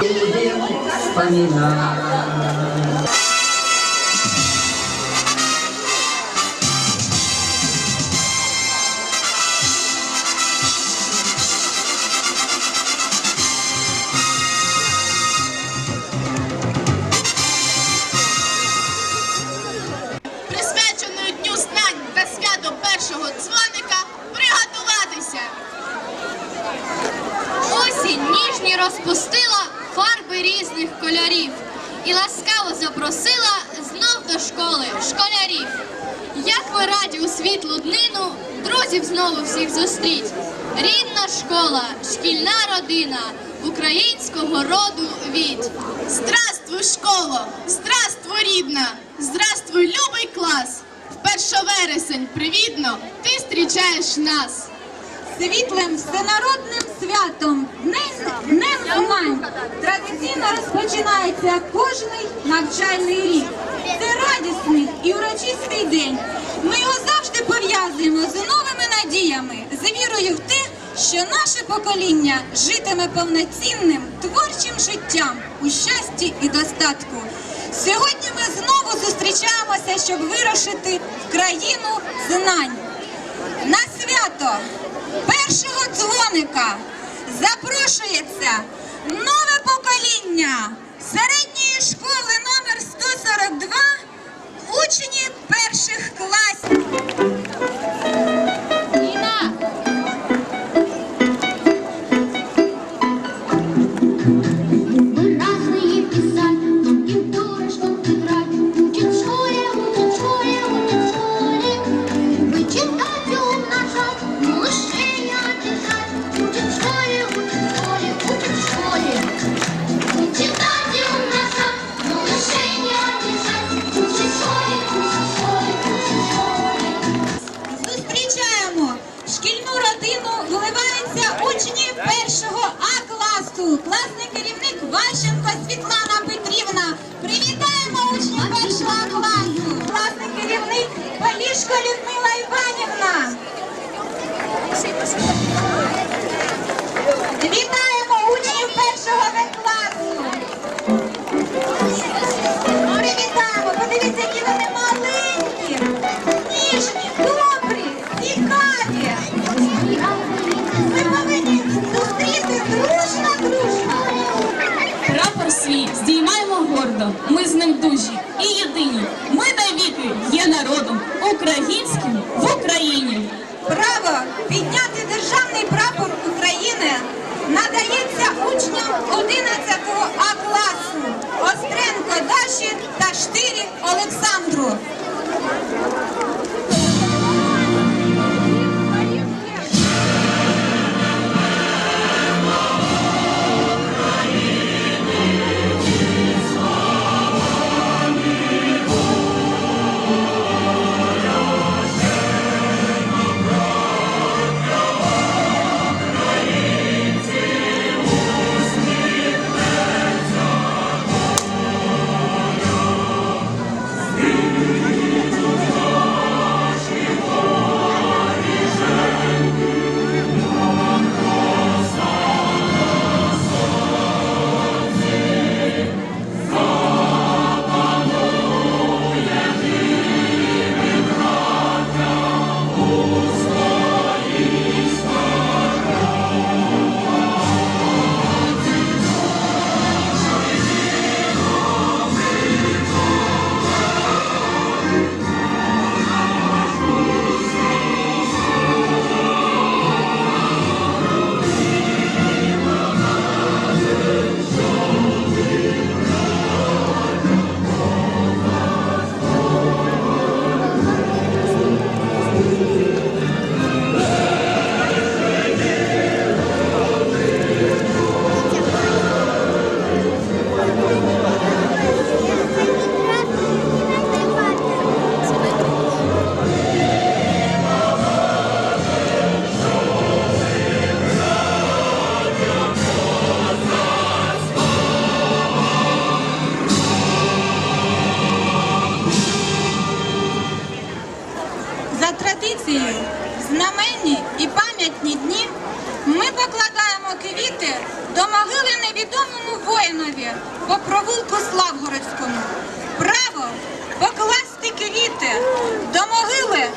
Будем вспоминать. Друзів знову всіх зустріть. Рідна школа, шкільна родина, українського роду від. Здравствуй, школо! Здравствуй, рідна! Здравствуй, любий клас! В 1 вересень привітно ти зустрічаєш нас. Світлим всенародним святом Днем, Днем знань традиційно розпочинається кожний навчальний рік. Це радісний і урочистий день. Ми його завжди пов'язуємо з новими надіями, з вірою в те, що наше покоління житиме повноцінним творчим життям у щасті і достатку. Сьогодні ми знову зустрічаємося, щоб вирушити в країну знань. На свято першого дзвоника запрошується нове покоління середньої школи номер 142 учні перших класів. Гордо, ми з ним дужі і єдині. Ми навіки є народом українським в Україні. Право підняти державний прапор України надається учням 11 А класу Остренко Даші та Штирі Олександру. Славгородському. Право покласти квіти до могили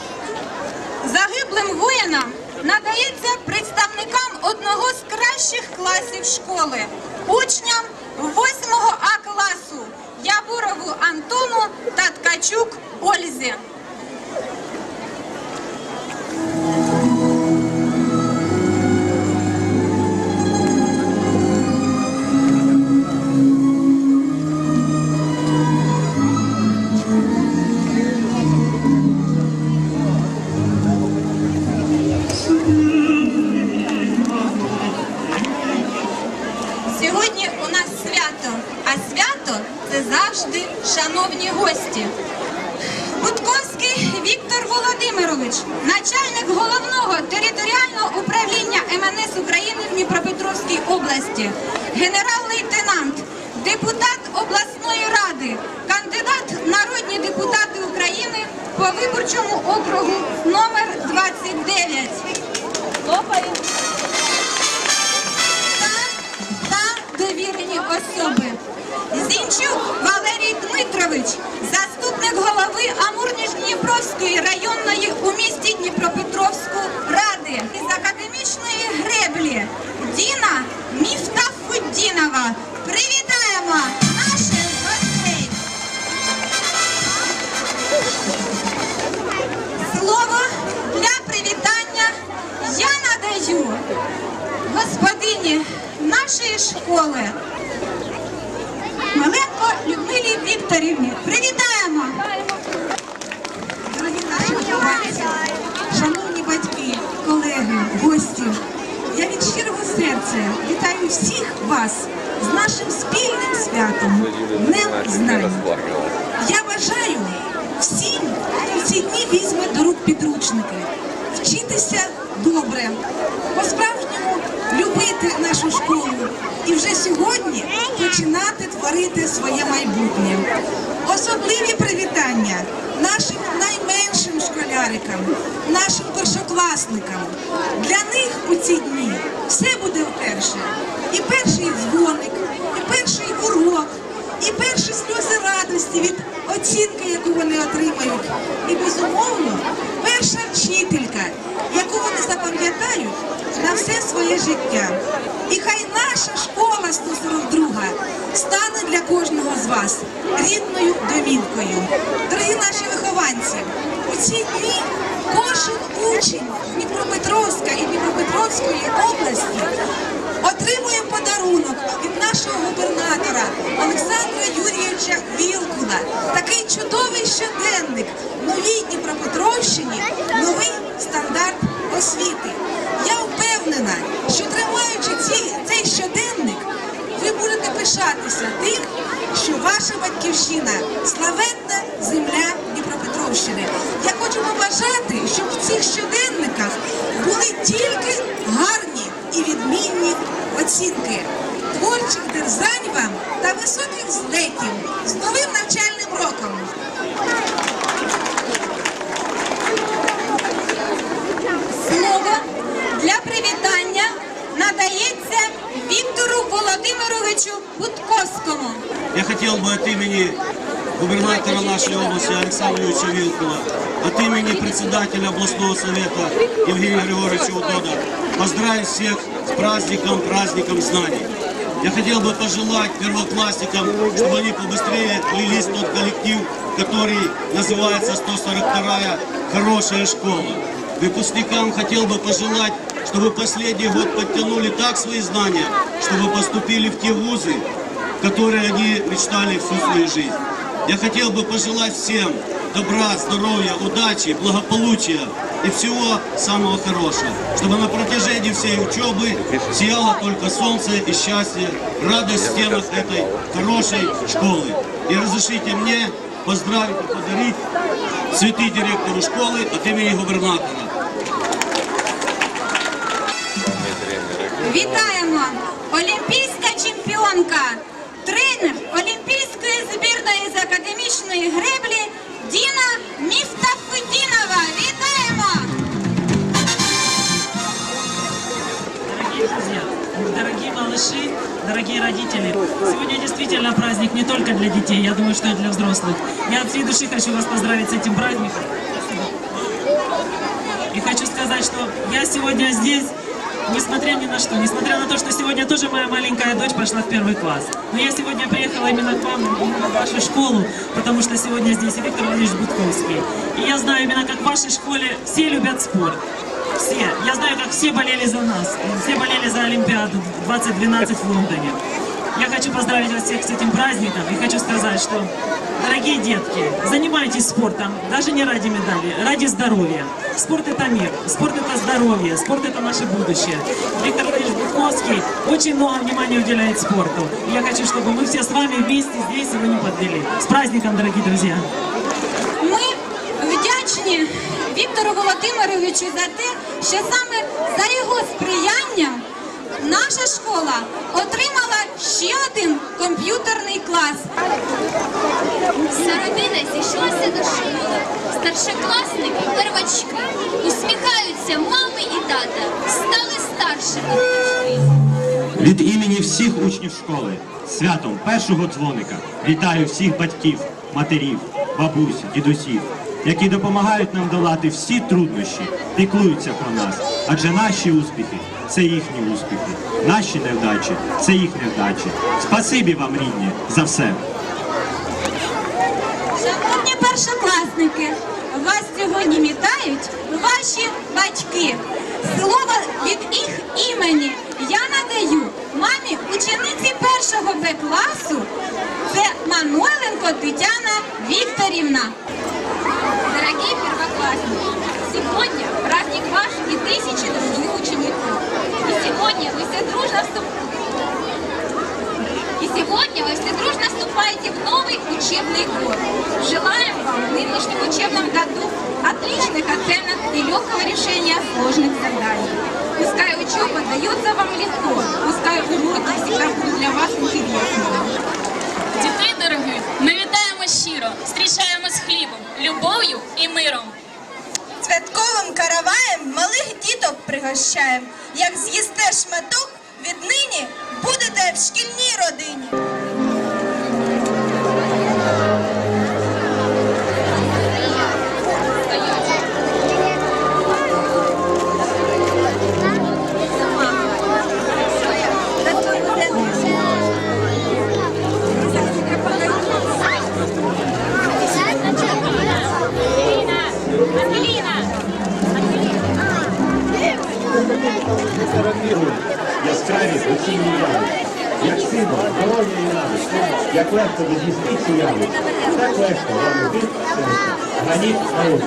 загиблим воїнам надається представникам одного з кращих класів школи, учням 8 А класу Ябурову Антону та Ткачук Ользі. Нашої школи Маленко Людмилі Вікторівні. Привітаємо! Дорогі наші вихованці, шановні батьки, колеги, гості, я від щирого серця вітаю всіх вас з нашим спільним святом Днем знань. Я бажаю всім, хто ці дні візьме до рук підручники, вчитися добре, по-справжньому любити нашу школу і вже сьогодні починати творити своє майбутнє. Особливі привітання нашим найменшим школярикам, нашим першокласникам. Для них у ці дні все буде вперше. І перший дзвоник, і перший урок, і перші сльози радості від оцінки, яку вони отримають. І безумовно, перша вчителька, яку вони запам'ятають на все своє життя. І хай наша школа 142 стане для кожного з вас рідною домівкою. Дорогі наші вихованці, у ці дні кожен учень Дніпропетровська і Дніпропетровської області отримує подарунок від нашого губернатора Олександра Юрійовича Вілкула. Такий чудовий щоденник новій Дніпропетровщині, новий стандарт освіти. Я впевнена, що тримаючи ці, цей щоденник, ви будете пишатися тим, що ваша батьківщина славетна земля Дніпропетровщини. Я хочу побажати, щоб в цих щоденниках були тільки гарні і відмінні оцінки. Творчих дерзань вам та високих злетів з новим навчальним роком. Слово для привітання надається Віктору Володимировичу Будковському. Я хотел бы от имени губернатора нашей области Александра Юрьевича Вилкула, от имени председателя областного совета Евгения Григорьевича Удода поздравить всех с праздником, праздником знаний. Я хотел бы пожелать первоклассникам, чтобы они побыстрее влились в тот коллектив, который называется 142-я «Хорошая школа». Выпускникам хотел бы пожелать, чтобы последний год подтянули так свои знания, чтобы поступили в те вузы, которые они мечтали всю свою жизнь. Я хотел бы пожелать всем добра, здоровья, удачи, благополучия и всего самого хорошего, чтобы на протяжении всей учебы сияло только солнце и счастье, радость в стенах этой хорошей школы. И разрешите мне поздравить и подарить цветы директору школы от имени губернатора. академічної греблі Діна Міфтафудінова. Вітаємо! друзья, дорогие малыши, дорогие родители, сегодня действительно праздник не только для детей, я думаю, что и для взрослых. Я от всей души хочу вас поздравить с этим праздником. И хочу сказать, что я сегодня здесь, несмотря ни на что, несмотря на то, что сегодня тоже моя маленькая дочь пошла в первый класс. Но я сегодня приехала именно к вам, именно в вашу школу, потому что сегодня здесь Виктор Владимирович Будковский. И я знаю именно, как в вашей школе все любят спорт. Все. Я знаю, как все болели за нас. Все болели за Олимпиаду 2012 в Лондоне. Я хочу поздравить вас всех с этим праздником и хочу сказать, что, дорогие детки, занимайтесь спортом, даже не ради медали, ради здоровья. Спорт это мир, спорт это здоровье, спорт это наше будущее. Виктор Владимирович Будковский очень много внимания уделяет спорту. И я хочу, чтобы мы все с вами вместе здесь его не подвели. С праздником, дорогие друзья! Ми вдячні Віктору Володимировичу за те, що саме за його сприянням наша школа отримала ще один комп'ютерний клас. Вся родина зійшлася до школи. Старшокласники, первачки, усміхаються мами і тата, стали старшими. Від імені всіх учнів школи святом першого дзвоника вітаю всіх батьків, матерів, бабусь, дідусів, які допомагають нам долати всі труднощі, піклуються про нас. Адже наші успіхи це їхні успіхи, наші невдачі це їх невдачі. Спасибі вам, рідні, за все. Шановні першокласники, вас сьогодні вітають ваші батьки. Слово від їх імені я надаю мамі учениці першого Б класу. Це Манойленко Тетяна Вікторівна. Дорогие первоклассники, сегодня праздник ваш и тысячи других учеников. И сегодня вы все дружно вступ- И сегодня вы все дружно вступаете в новый учебный год. Желаем вам в нынешнем учебном году отличных оценок и легкого решения сложных заданий. Пускай учеба дается вам легко, пускай уроки всегда будут для вас интересными. Дітей дорогих, ми вітаємо щиро, зустрічаємо з хлібом, любов'ю і миром. Святковим караваєм малих діток пригощаєм. Як з'їсте шматок, віднині будете в шкільній родині. Яскраві осінні яви, як символ здоров'я і радості, як легко відвісти цю яву, так легко робити серце, граніт народу.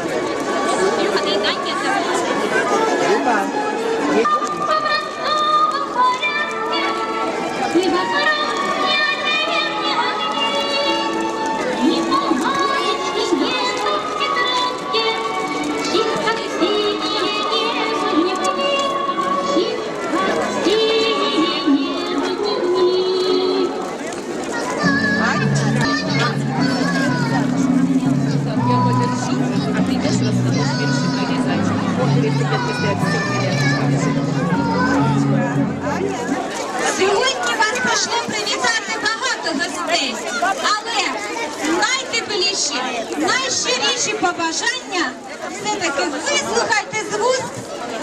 Найщиріші побажання все-таки вислухайте з вуст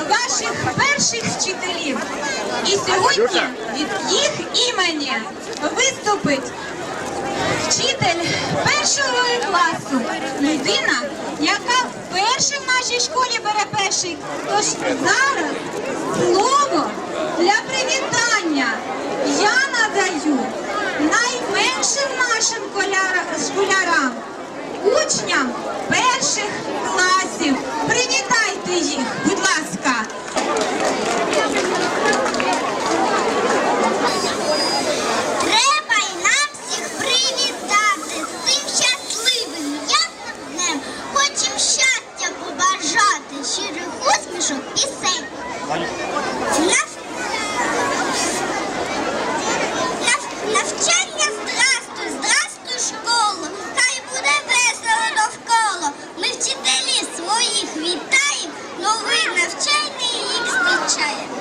ваших перших вчителів. І сьогодні від їх імені виступить вчитель першого класу, людина, яка вперше в нашій школі бере перший. Тож зараз слово для привітання я надаю найменшим нашим коляра- школярам, учням перших класів. Привітайте їх, будь ласка. Треба й нам всіх привітати з цим щасливим ясним днем. Хочем щастя побажати, щирих усмішок пісень. Нав- нав- Навчання здрастуй, здрастуй, школу, хай буде весело довкола. Ми вчителі своїх вітаємо, новий навчальний рік зустрічаємо.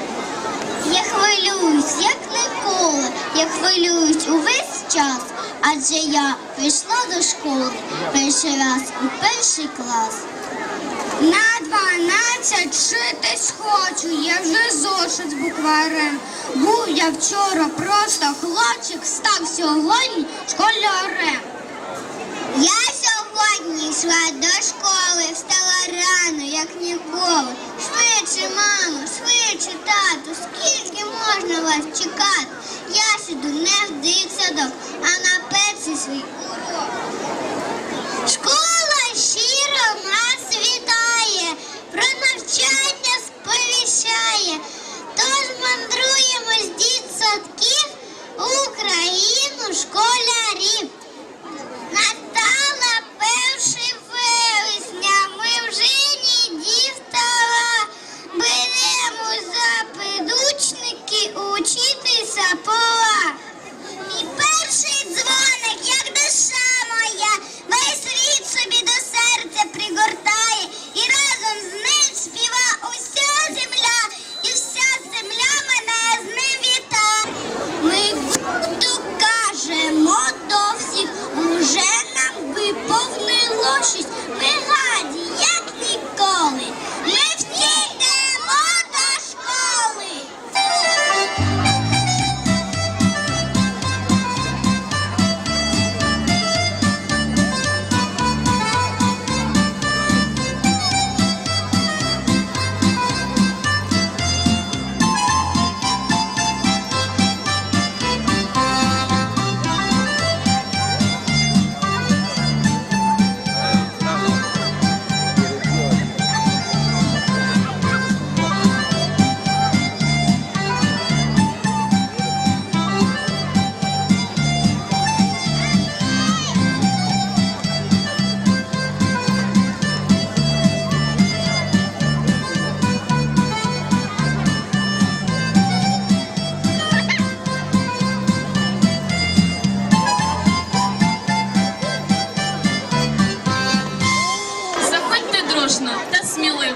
Є хвилина. хвилююсь, як ніколи. Я хвилююсь увесь час, адже я прийшла до школи перший раз у перший клас. На дванадцять вчитись хочу, я вже зошит з букварем. Був вчора просто хлопчик, став сьогодні школярем. Я сьогодні йшла до школи, встала рано, як ніколи. Швидше, мамо, швидше, тату, скільки можна вас чекати? Я сиду не в дитсадок, а на перший свій урок. Школа щиро нас вітає, про навчання сповіщає. Тож мандруємо з дітсадків Україну школярів. Настала перший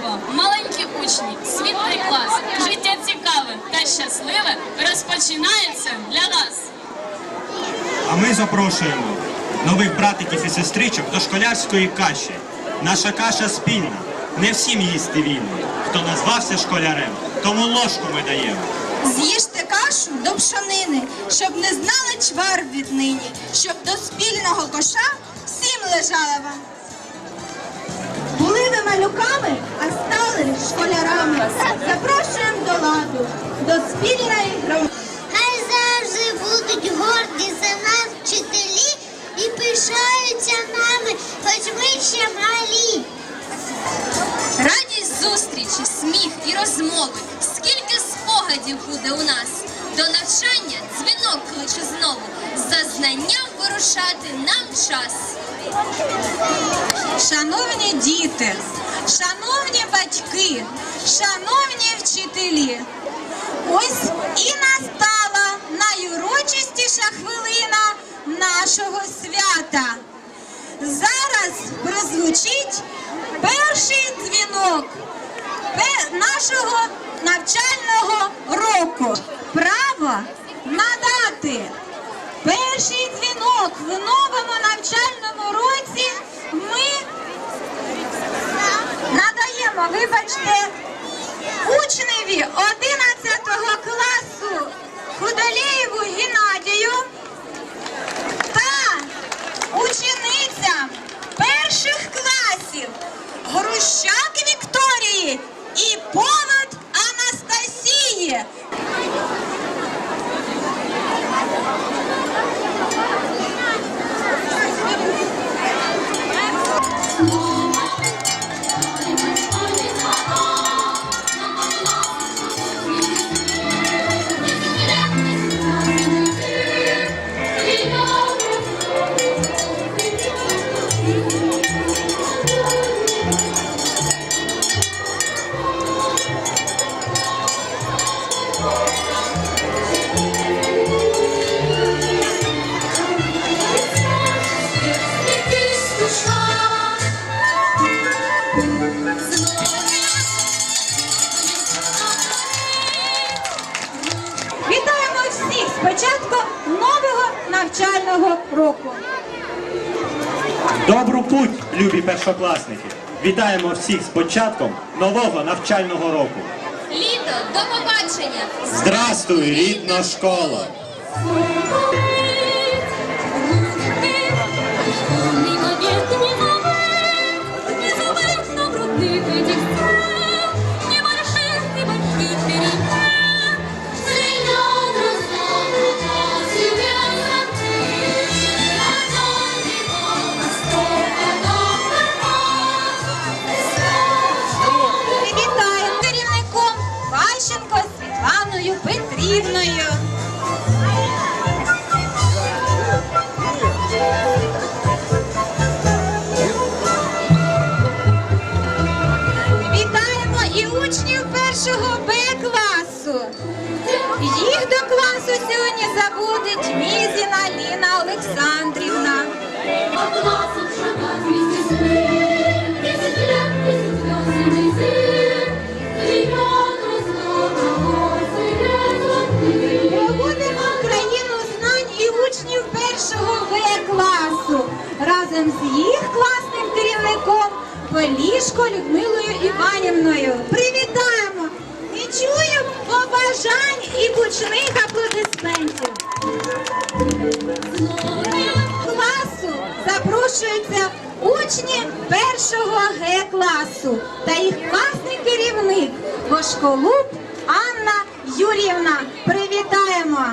сміливо, маленькі учні, світлий клас, життя цікаве та щасливе розпочинається для вас. А ми запрошуємо нових братиків і сестричок до школярської каші. Наша каша спільна. Не всім їсти вільно. Хто назвався школярем, тому ложку ми даємо. З'їжте кашу до пшонини, щоб не знали чвар віднині, щоб до спільного коша всім лежала вам. Були малюками, а стали школярами. Запрошуємо до ладу, до спільної громади. Хай завжди будуть горді за нас вчителі і пишаються нами, хоч ми ще малі. Радість зустрічі, сміх і розмови. Скільки спогадів буде у нас. До навчання дзвінок кличе знову. За знанням вирушати нам час. Шановні діти, шановні батьки, шановні вчителі, ось і настала найурочистіша хвилина нашого свята. Зараз прозвучить перший дзвінок нашого навчального року. Право надати перший дзвінок в новому навчальному році ми надаємо, вибачте, учневі 11 класу Худолєєву Геннадію та ученицям перших класів Грущак Вікторії і Повод Анастасії. Першокласники! Вітаємо всіх з початком нового навчального року. Літо, до побачення! Здрастуй, рідна школа! Олександрівна. Проводимо країну знань і учнів першого В класу разом з їх класним керівником Полішко Людмилою Іванівною. Привітаємо! І чуємо побажань і гучних аплодисментів. Класу запрошуються учні першого Г класу та їх класний керівник Вошколуб Анна Юрівна. Привітаємо!